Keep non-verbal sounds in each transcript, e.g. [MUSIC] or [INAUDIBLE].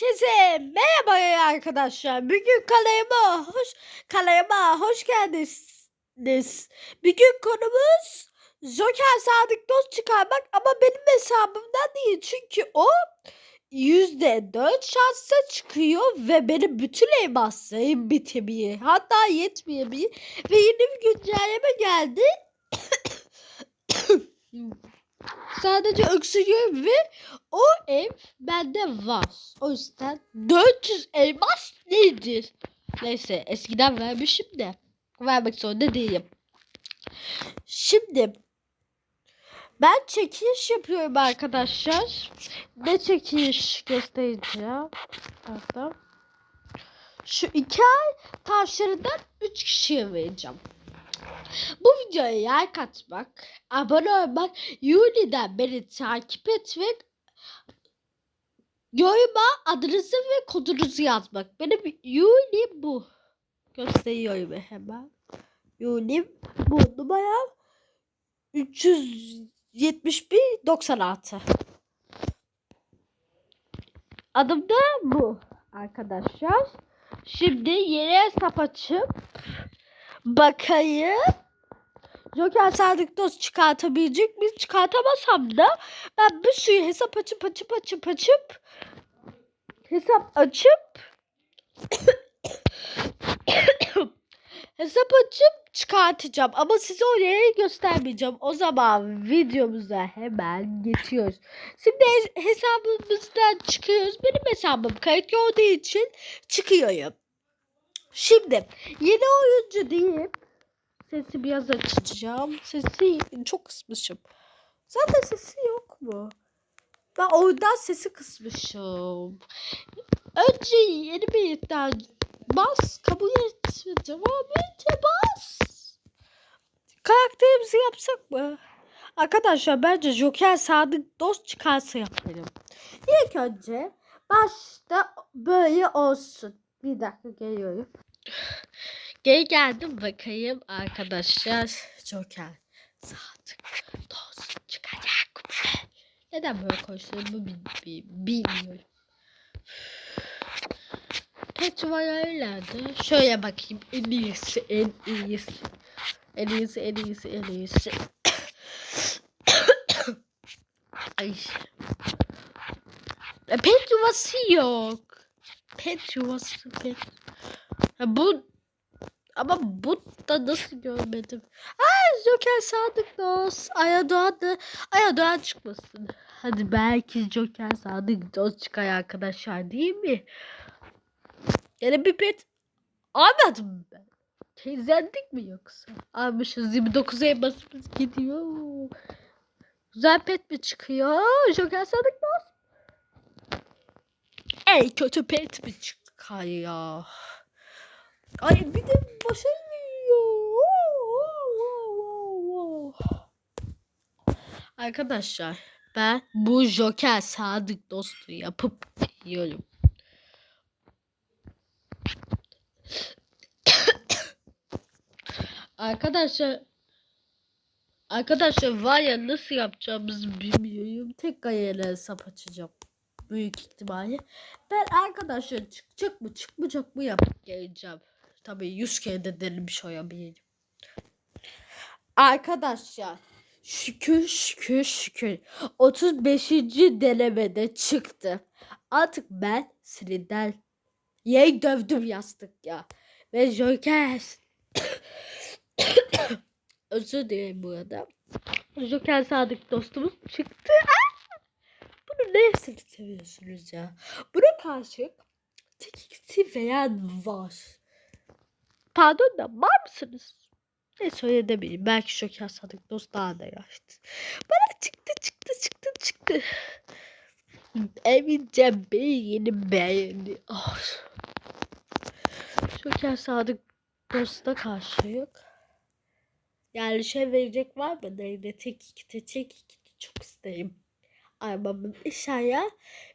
Herkese merhaba arkadaşlar. Bugün kanalıma hoş kanalıma hoş geldiniz. Bugün konumuz Joker Sadık Dost çıkarmak ama benim hesabımdan değil. Çünkü o yüzde dört şansla çıkıyor ve benim bütün elmaslarım bitemiyor. Hatta yetmiyor ve yeni bir güncelleme geldi. Sadece öksürüyorum ve o ev bende var. O yüzden 400 elmas nedir? Neyse eskiden vermişim de vermek zorunda değilim. Şimdi ben çekiliş yapıyorum arkadaşlar. Ne çekiliş göstereceğim? Hatta şu iki ay tavşarından 3 kişiye vereceğim. Bu videoya like atmak, abone olmak, Uni'den beni takip etmek, yoruma adınızı ve kodunuzu yazmak. Benim Uni bu. Gösteriyorum hemen. Uni bu numara 371 96. Adım da bu arkadaşlar. Şimdi yeni hesap açıp bakayım. Joker Sadık Dost çıkartabilecek mi? Çıkartamasam da ben bir sürü hesap açıp açıp açıp açıp hesap açıp [COUGHS] hesap açıp çıkartacağım. Ama size oraya göstermeyeceğim. O zaman videomuza hemen geçiyoruz. Şimdi hesabımızdan çıkıyoruz. Benim hesabım kayıt olduğu için çıkıyorum. Şimdi yeni oyuncu deyip sesi biraz açacağım. Sesi çok kısmışım. Zaten sesi yok mu? Ben oradan sesi kısmışım. Önce yeni bir iddia bas kabul et devam et bas. Karakterimizi yapsak mı? Arkadaşlar bence Joker Sadık dost çıkarsa yaparım. İlk önce başta böyle olsun. Bir dakika geliyorum. Geri geldim bakayım arkadaşlar. Joker Sadık dost çıkacak? Neden böyle konuştuğumu bilmiyorum. Petrova'ylardı. Şöyle bakayım en iyisi en iyisi. En iyisi en iyisi en iyisi. [COUGHS] Ay. E, pet yuvası yok. Pet yuvası pet. Bu ama bu da nasıl görmedim. Ay Joker Sadık Dost. Aya Doğan da Aya Doğan çıkmasın. Hadi belki Joker Sadık Dost çıkar arkadaşlar değil mi? Yani bir pet almadım ben. Teyzendik mi yoksa? Almışız 29 elmasımız gidiyor. Güzel pet mi çıkıyor? Joker Sadık Dost. Ey kötü pet mi çıkıyor? Ay bir de başa Arkadaşlar ben bu Joker sadık dostu yapıp yiyorum. arkadaşlar Arkadaşlar var ya nasıl yapacağımızı bilmiyorum. Tek ayağıyla hesap açacağım. Büyük ihtimalle. Ben arkadaşlar çıkacak mı çıkmayacak mı yapıp geleceğim. Tabii 100 kere de denemiş olabilirim. Arkadaşlar şükür şükür şükür 35. denemede çıktı. Artık ben sinirden yay dövdüm yastık ya. Ve Joker [COUGHS] özür dilerim burada. Joker Sadık dostumuz çıktı. Bunu ne seviyorsunuz ya? Buna karşı tekikti veya var. Pardon da var mısınız? Ne söyleyebilirim. Belki Şoker Sadık Dost daha da yaşlı. Bana çıktı çıktı çıktı çıktı. Emince beni beğendi. Oh. Şoker Sadık Dost'a karşı yok. Yani şey verecek var mı? Neydi? Tek iki tek iki çok isterim. Armamın aşağıya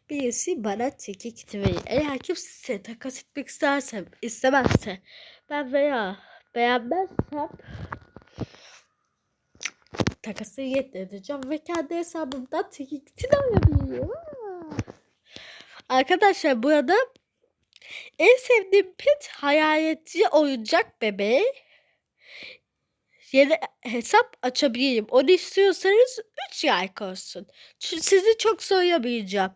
birisi bana tek iki verir. Eğer kimse takas etmek isterse istemezse ben veya beğenmezsem takası yettireceğim ve kendi hesabımdan tekiktin alabiliyorum. Arkadaşlar bu arada en sevdiğim pet hayaletçi oyuncak bebeği. Yeni hesap açabilirim. Onu istiyorsanız 3 like olsun. Çünkü sizi çok soyamayacağım.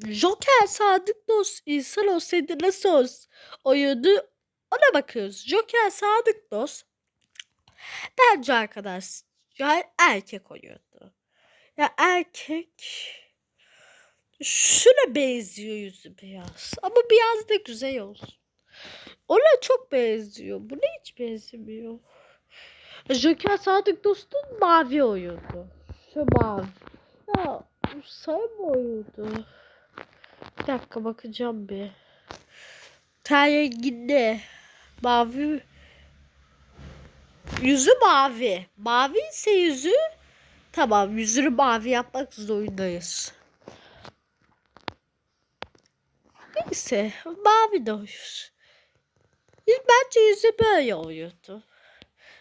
Joker sadık dost insan olsaydı nasıl olsun oyunu ona bakıyoruz. Joker sadık dost bence arkadaş ya erkek oyundu. Ya erkek şuna benziyor yüzü beyaz ama beyaz da güzel olsun. Ona çok benziyor. Buna hiç benzemiyor. Joker sadık dostun mavi oyundu. Şu mavi. Ya sarı mı oyundu? Bir dakika bakacağım bir. Ten renginde. Mavi. Yüzü mavi. Mavi ise yüzü tamam yüzünü mavi yapmak zorundayız. Neyse mavi de oyuz. Bence yüzü böyle oyuyordu.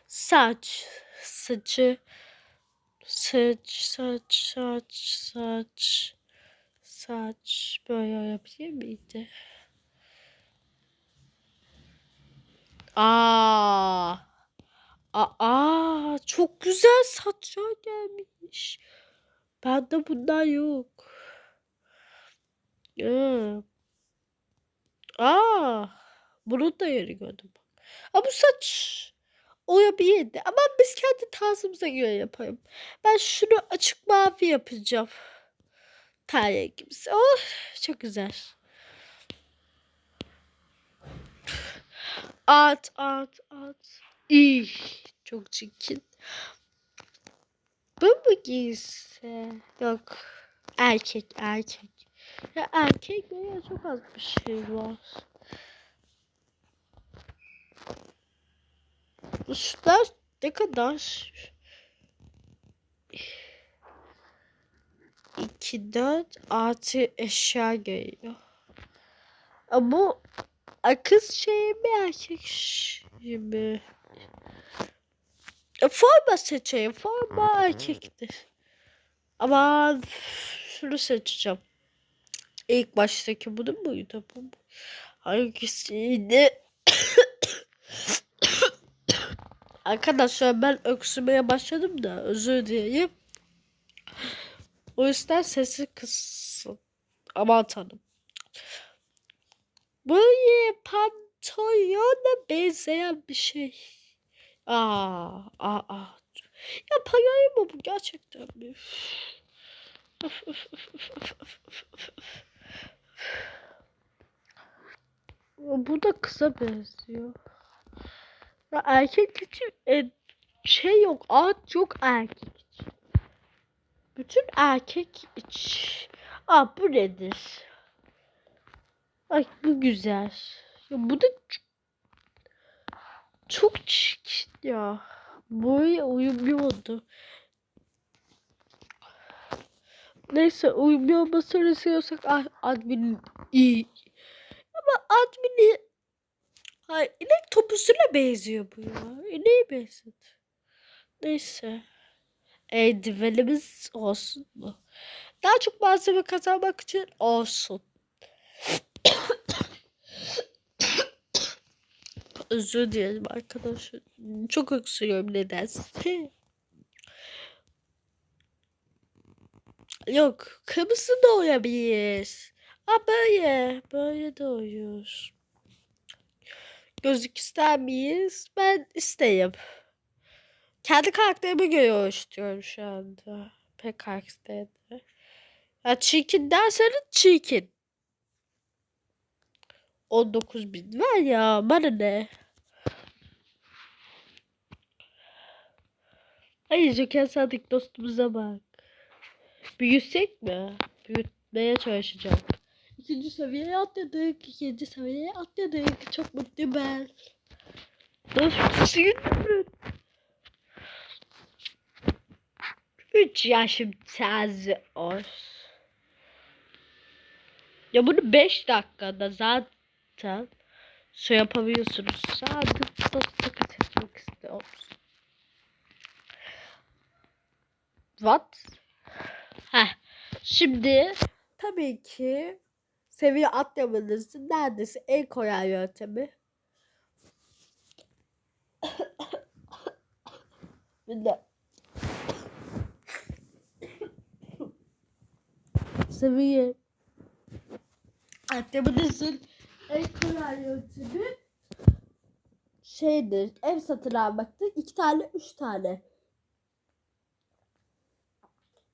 Saç, saçı, saç, saç, saç, saç, saç böyle yapabilir miydi? Aa, aa, çok güzel saçlar gelmiş. Bende bundan yok. Aa, aa, bunu da yeni gördüm. Ama bu saç olabilirdi. Ama biz kendi tarzımıza göre yapalım. Ben şunu açık mavi yapacağım. Ten rengimiz. Oh, çok güzel. At, at, at. İyi. Çok çirkin. Bu mu giysi? Yok. Erkek, erkek. Ya erkek böyle çok az bir şey var. Şunlar ne kadar? 2, 4 artı eşya geliyor. Bu kız şey mi erkek şey mi? E, Forma seçeyim. Forma erkektir. Ama şunu seçeceğim. İlk baştaki bunu muydu? Bu mu? Hangisiydi? [COUGHS] Arkadaşlar ben öksürmeye başladım da özür dileyim. O yüzden sesi kıssın. Aman tanrım. Böyle pantolona benzeyen bir şey. Aa, aa, aa. Ya payayı mı bu gerçekten mi? Bu da kısa benziyor. Ya erkek için e, şey yok, ağaç yok erkek. Bütün erkek için. Aa bu nedir? Ay bu güzel. Ya bu da çok çirkin ya. Buraya uyumuyordu. Neyse uyumuyor olmasını istiyorsak ah, admin iyi. Ama admini Hayır, inek topusuna benziyor bu ya. İneğe benzedi. Neyse. Eldivenimiz olsun mu? Daha çok malzeme kazanmak için olsun. [COUGHS] Özür dilerim arkadaşlar. Çok öksürüyorum nedense. Yok. Kırmızı da olabilir. Ha böyle. Böyle de oluyor. Gözlük ister miyiz? Ben isteyim. Kendi karakterimi görüştürüyorum şu anda. Pek karakterimi. Ya çirkin derseniz çirkin. 19 bin var ya bana ne? Ay Joker Sadık dostumuza bak. Büyüsek mi? Büyütmeye çalışacağım. İkinci seviyeye atladık. ikinci seviyeye atladık. Çok mutluyum ben. Nasıl? 3 yaşım taze olsun. Ya bunu 5 dakikada zaten şey yapabiliyorsunuz. Sadece dostluk seçmek istiyorum. What? Heh. Şimdi tabii ki seviye atlamanızın neredeyse en kolay yöntemi. [COUGHS] Bir de seviye atlamanızın en kolay yöntemi şeydir. Ev satın almaktır. İki tane, üç tane.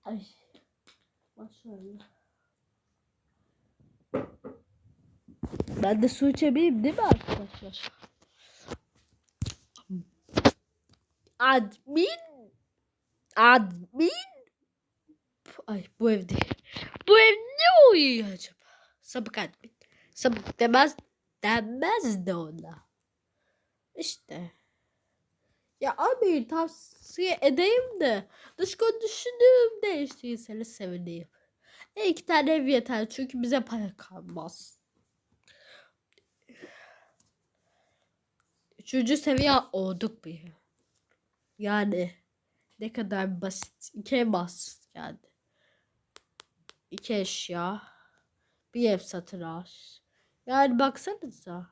Ay. Maşallah. Ben de su içebileyim değil mi arkadaşlar? Admin. Admin. Ay bu ev değil. Bu ev ne uyuyor acaba? Sabık admin. Sabık demez denmez de ona. İşte. Ya abi tavsiye edeyim de dış görünüşünü değiştirirseniz sevineyim. E, iki tane ev yeter çünkü bize para kalmaz. Üçüncü seviye olduk bir. Yani ne kadar basit. İki basit yani. İki eşya. Bir ev satın al. Yani baksanıza.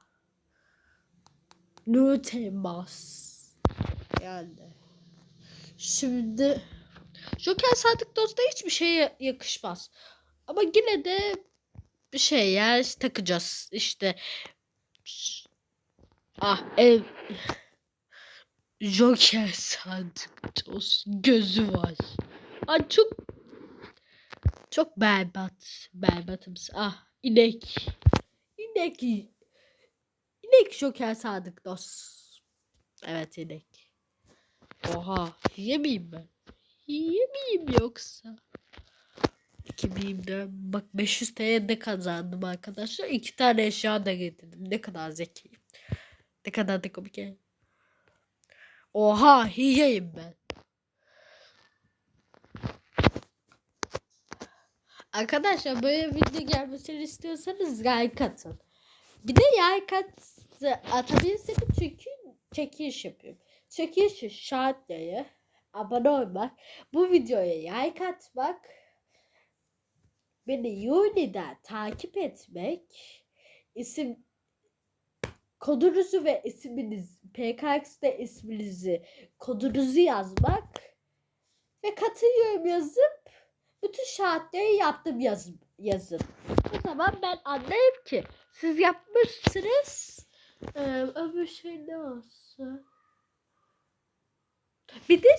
No temas. Yani. Şimdi Joker Sadık Dost'a hiçbir şeye yakışmaz. Ama yine de bir şey ya takacağız. İşte ah ev Joker Sadık Dost gözü var. Ay çok çok berbat. Berbatımız. Ah inek. İnek. İnek Joker Sadık Dost. Evet inek. Oha yemeyeyim ben. Yemeyeyim yoksa. 2000'den bak 500 TL de kazandım arkadaşlar. İki tane eşya da getirdim. Ne kadar zekiyim. Ne kadar da komik. Oha yiyeyim ben. Arkadaşlar böyle video gelmesini istiyorsanız like atın. Bir de like at, atabilirsiniz çünkü çekiliş yapıyorum. Çekiliş şartları abone olmak, bu videoya like atmak, beni Uni'den takip etmek, isim kodunuzu ve isminiz PKX'de isminizi kodunuzu yazmak ve katılıyorum yazıp bütün şartları yaptım yazım, yazın. O zaman ben anlayayım ki siz yapmışsınız. Ee, öbür şey ne olsun? Bir de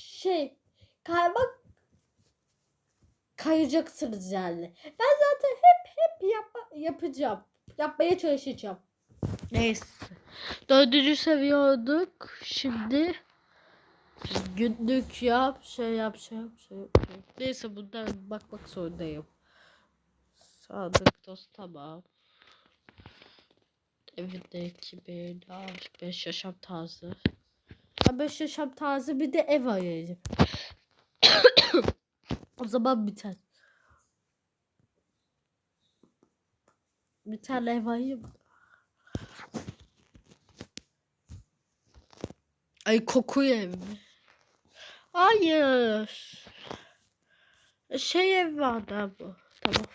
şey kaymak kayacaksınız yani. Ben zaten hep hep yap yapacağım. Yapmaya çalışacağım. Neyse. Dördüncü seviyorduk. Şimdi günlük yap, şey yap, şey yap, şey yap. Neyse bundan bakmak zorundayım. Sadık dost tamam. Evindeki bir 5 yaşam tarzı. Ben 5 yaşam tarzı bir de ev arayacağım. [COUGHS] o zaman biter. Bir tane ev arayayım. Ay kokuyor ev? Hayır. Şey ev vardı bu. Tamam.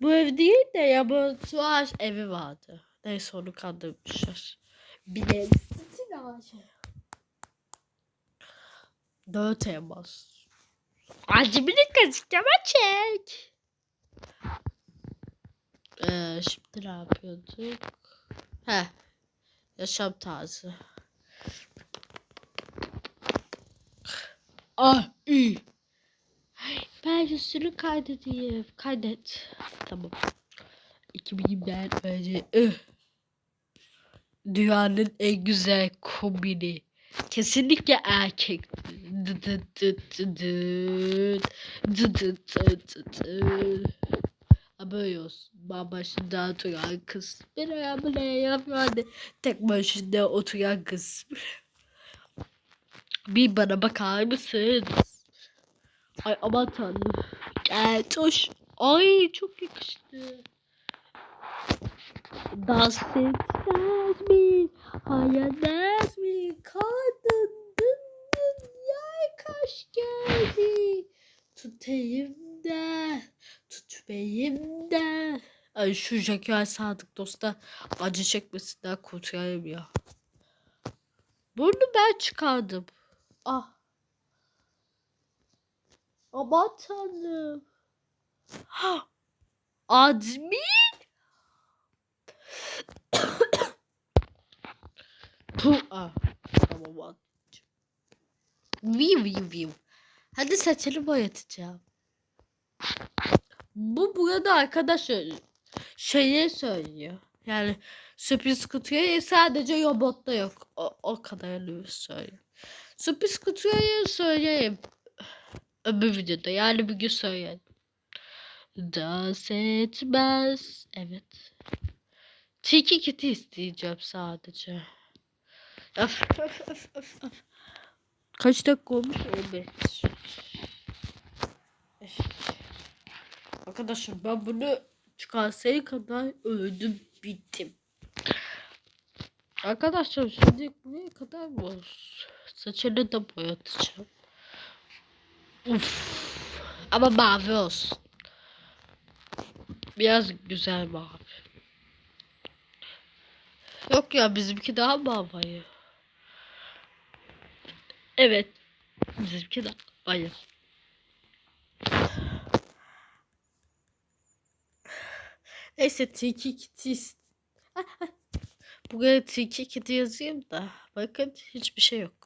Bu ev değil de ya bu tuğaç evi vardı. Neyse onu kandırmışlar. Bilen sitin ağacı. Dört elmas. Acımını kazıklama çek. Ee, şimdi ne yapıyorduk? He. Yaşam tarzı. Ah iyi. Ben üstünü kaydedeyim. Kaydet. Tamam. 2000'den önce. Ih. Dünyanın en güzel kombini. Kesinlikle erkek. Böyle olsun. Ben başında oturan kız. Bir ayağımı yapmadı. Tek başında oturan kız. Bir bana bakar mısınız? Ay aman tanrım. Gel hoş. Ay çok yakıştı. Dans etmez mi? Hayalmez mi? Kadın dünyaya kaş geldi. Tut da, tutmayayım da. Ay şu Joker Sadık Dost'a acı çekmesinden kurtulayım ya. Bunu ben çıkardım. Ah. Aman tanrım. Ha. [GASPS] Admin. [COUGHS] Puh. Ah. Tamam admin. Viv viv viv. Hadi saçını boyatacağım. Bu burada arkadaşlar şeyi söylüyor. Yani sürpriz kutuya sadece robotta yok. O, o kadarını söylüyor. Sürpriz kutuya söyleyeyim. Öbür videoda yani bir gün söyleyelim. Dans etmez. Evet. Tiki kiti isteyeceğim sadece. Öf, öf, öf, öf, öf. Kaç dakika olmuş? 15. Öf. Arkadaşlar ben bunu çıkarsaya kadar öldüm bittim. Arkadaşlar şimdi buraya kadar mı? Saçını da boyatacağım. Uf. Ama mavi olsun. Biraz güzel mavi. Yok ya bizimki daha mavi. Evet. Bizimki daha mavi. Neyse Tiki Kitty Buraya Tiki Kitty yazayım da bakın hiçbir şey yok.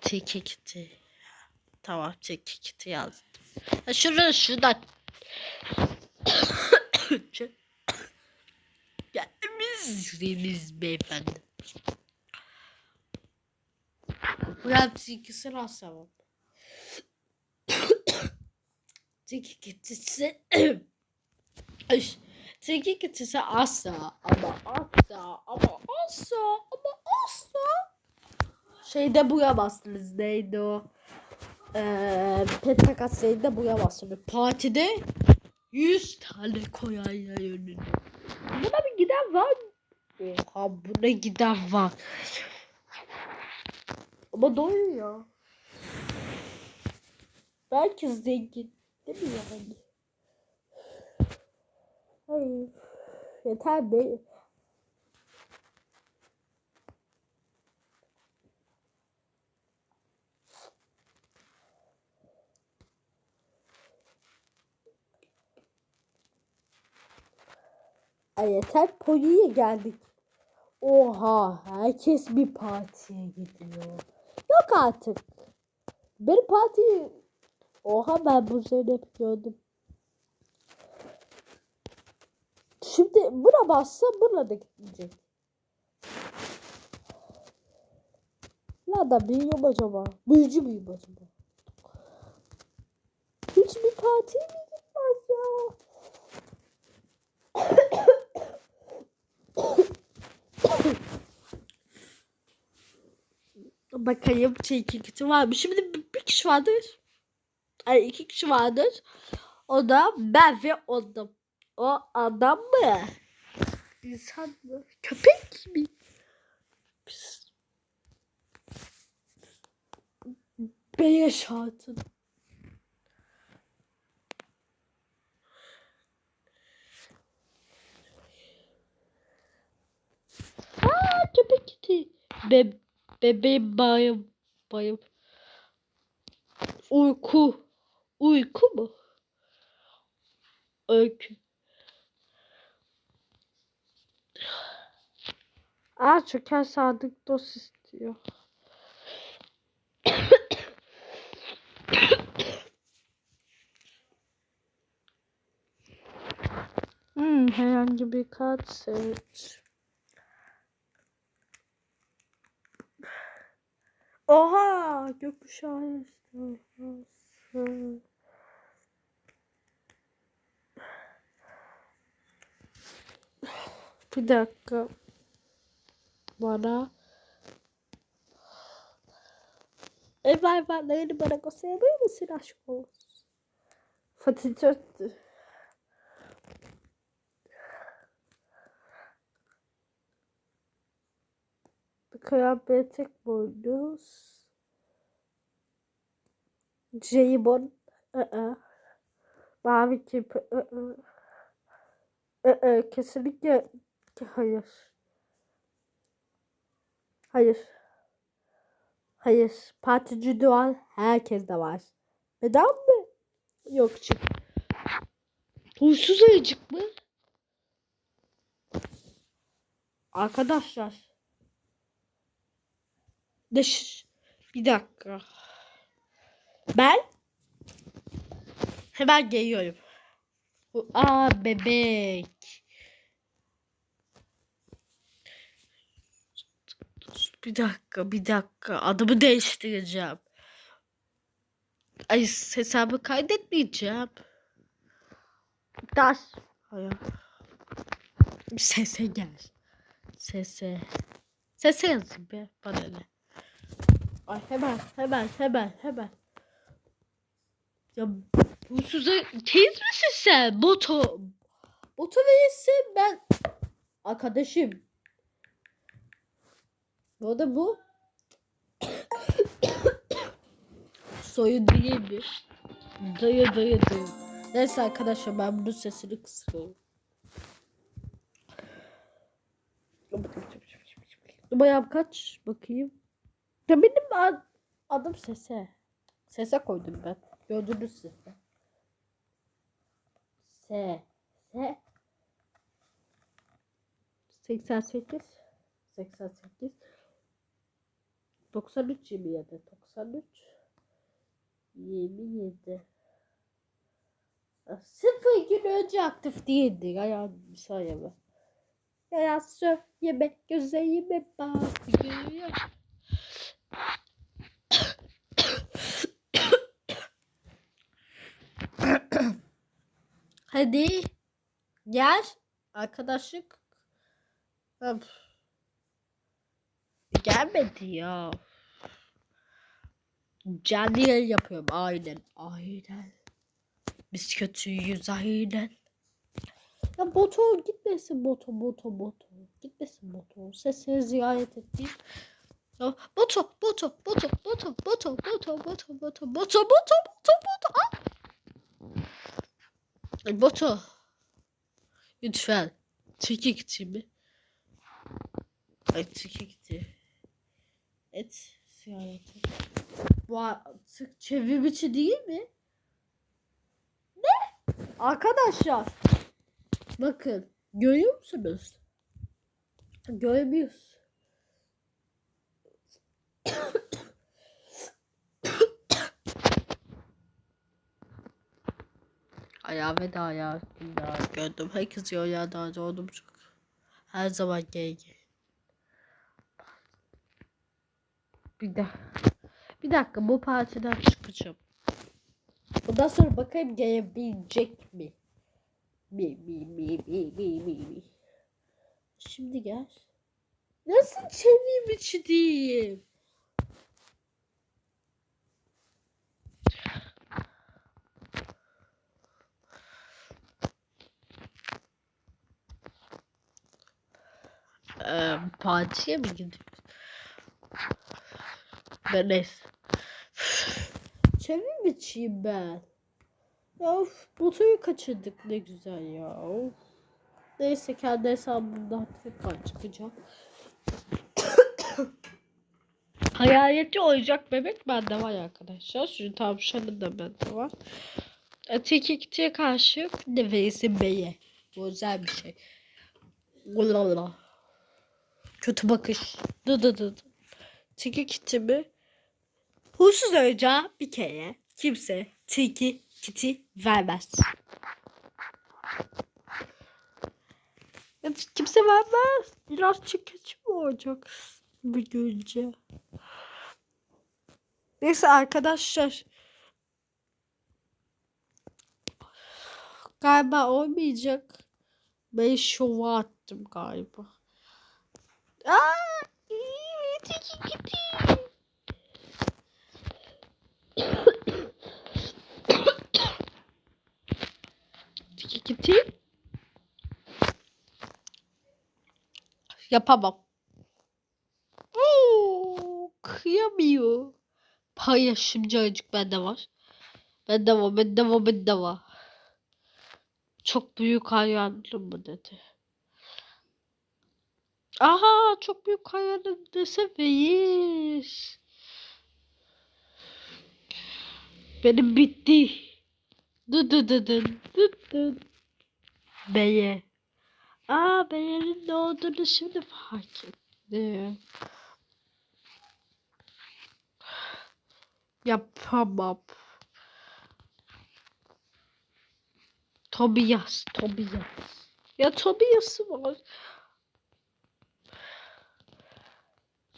Tiki Kitty Tamam Tiki Kitty yazdım. Ha, şurada [COUGHS] şurada Gelmişsiniz beyefendi. Fırat ikisi rastlamam. Tiki kitisi [COUGHS] Tiki kitisi asla ama asla ama asla ama asla şeyde buyamazsınız neydi o ee, Pentakas de buyamazsınız partide 100 tane koyarlar önüne buna bir giden var oha buna giden var ama doyuyor. Belki zengin. Değil mi yani? Hayır. Yeter be. Ay yeter Poli'ye geldik. Oha herkes bir partiye gidiyor. Yok artık. Bir parti Oha ben bu sene hep gördüm. Şimdi buna bassa buna da gidecek. Nereden büyüyorum acaba? Büyücü müyüm acaba? Hiçbir partiye mi gitmez ya? [COUGHS] Bakayım iki kişi var mı? Şimdi bir kişi vardır. Ay iki kişi vardır. O da ben ve adam. O adam mı? İnsan mı? Köpek mi? Pis. Beyaz hatun. Aa köpek gitti. Be bebeğim bayım bayım. Uyku. Uyku mu? Öykü. Aa çöker sadık dost istiyor. hmm, herhangi bir kart seç. Oha! Gökkuşağı işte. Bir dakika. Bana ev hayvanlarını bana gösterebilir misin aşk olsun? Fatih çöktü. Kıyafet tek boynuz. Jaybon. ı Mavi kip. ı ı Kesinlikle hayır. Hayır. Hayır. Partici doğal herkes de var. Neden mi? Yok çık. Huysuz ayıcık mı? Arkadaşlar. Dış. Bir dakika. Ben hemen geliyorum. Aa bebek. Bir dakika, bir dakika. Adımı değiştireceğim. Ay hesabı kaydetmeyeceğim. Taş. Hayır. Sese gel. Sese. Sese yazayım be. Bana ne? Ay hemen, hemen, hemen, hemen. Ya bu size teyz misin sen? Boto. Boto verirse ben arkadaşım. Bu da bu. [COUGHS] Soyun değil mi? Dayı dayı dayı. Neyse arkadaşlar ben bunun sesini kısıyorum. Numaram kaç? Bakayım. Ya benim ad- adım Sese. Sese koydum ben. Gördünüz Sese. S. S. 88. 88. 93 27. 93. 27. Sıfır gün önce aktif değildi. Ya bir saniye. Ya söyle yemek gözlerime bakıyor. Hadi gel arkadaşlık. Öp. Gelmedi ya. Canlı yayın yapıyorum aynen aynen. Biz kötüyüz aynen. Ya boto gitmesin boto boto boto. Gitmesin boto. Sesini ziyaret ettim. Ya boto boto boto boto boto boto boto boto boto boto boto boto. Ah! Ay, Boto. Lütfen. Çekik gitti mi? Ay çekik gitti. Et ziyaret et. Bu artık çevrim içi değil mi? Ne? Arkadaşlar. Bakın. Görüyor musunuz? Görmüyoruz. Ayağı ve daha ya. Gördüm. Herkes ya daha doğdum çok. Her zaman gay gay. Bir de bir dakika bu partiden çıkacağım. Bundan sonra bakayım gelebilecek mi? Mi mi mi mi mi mi mi. Şimdi gel. Nasıl çevrim içi değil? Ee, partiye mi gidip? Ben neyse. Çevrim içiyim ben. Ya of, Boto'yu kaçırdık ne güzel ya. Of. Neyse kendi hesabımdan tekrar çıkacağım. [COUGHS] Hayaletçi oyuncak bebek bende var arkadaşlar. Şu tavşanın da bende var. Tekikçiye karşı nefesi beye. Bu özel bir şey. Ulala. Kötü bakış. Dı dı. dı. Tiki kitimi huysuz oyuncağa bir kere kimse tiki kiti vermez. Kimse vermez. Biraz çekici mi olacak bu görünce? Neyse arkadaşlar. Galiba olmayacak. Ben şova attım galiba. Aa, iyi, tiki kiti. Tiki kiti. Yapamam. kıyamıyor. Paylaşımcı acık bende var. Bende var, bende var, bende var. Çok büyük hayranım mı dedi. Aha çok büyük hayranım dese beyiz. Benim bitti. Dı dı dı dı dı dı. Beye. Aa beyenin ne olduğunu şimdi fark ettim. Yapamam. Tobias, Tobias. Ya Tobias'ı var.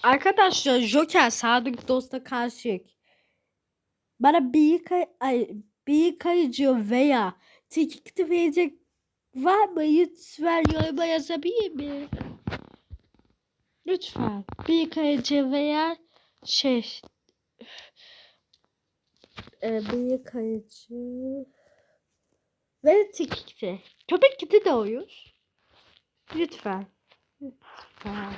Arkadaşlar Joker Sadık Dost'a karşı bana bir kay ay, bir kayıcı veya teklif verecek var mı? Lütfen yoruma yazabilir mi? Lütfen. Bir kayıcı veya şey e, bir kayıcı ve teklifte. Köpek kiti de olur. Lütfen. Lütfen.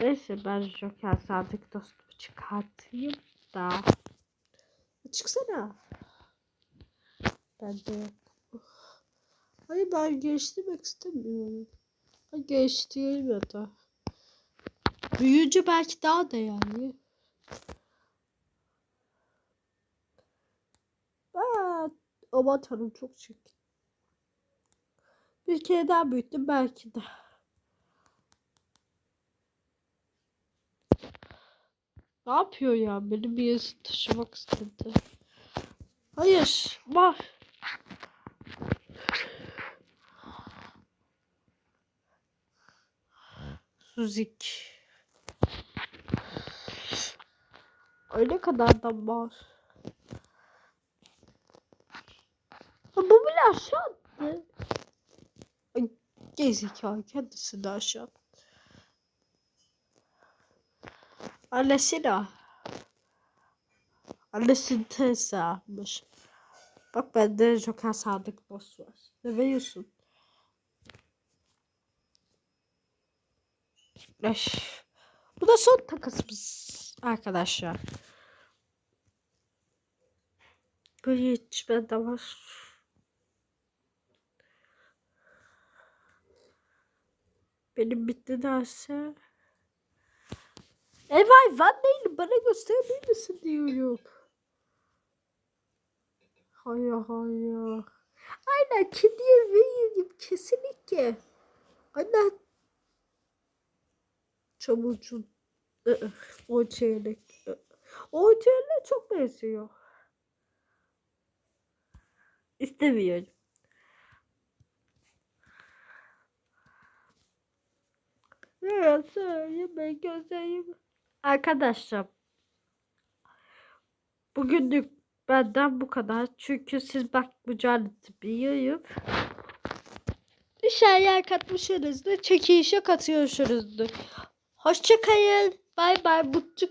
Neyse ben Joker Sadık dostumu çıkartayım da. Çıksana. Ben de. Hayır ben geliştirmek istemiyorum. Ha, geliştireyim ya da. Büyüyünce belki daha değerli. Aa, aman tanrım çok çirkin. Bir kere daha büyüttüm belki de. Ne yapıyor ya? Beni bir yere taşımak istedi. Hayır. Var. Suzik. Öyle kadar da var. Ha, bu bile aşağı attı. Gezikalı kendisi de aşağı attı. Alesina. Alesin Tessa'mış. Bak bende Joker Sadık boss var. Ne veriyorsun? Eş. Bu da son takısımız arkadaşlar. Böyle hiç bende var. Benim bitti derse. Ev hayvan değil bana gösterebilir misin diyorum. Hayır hayır. Aynen kediye veririm kesinlikle. Aynen. Çabucun. Iı, O çeyrek. O çeyrek çok benziyor. İstemiyorum. Ya söyleme gözlerim. Arkadaşlar. Bugünlük benden bu kadar. Çünkü siz bakmayacağınızı biliyorum. Dışarıya katmışsınızdır. Çekilişe katıyorsunuzdur. Hoşçakalın. Bay bay. Mutlu kalın.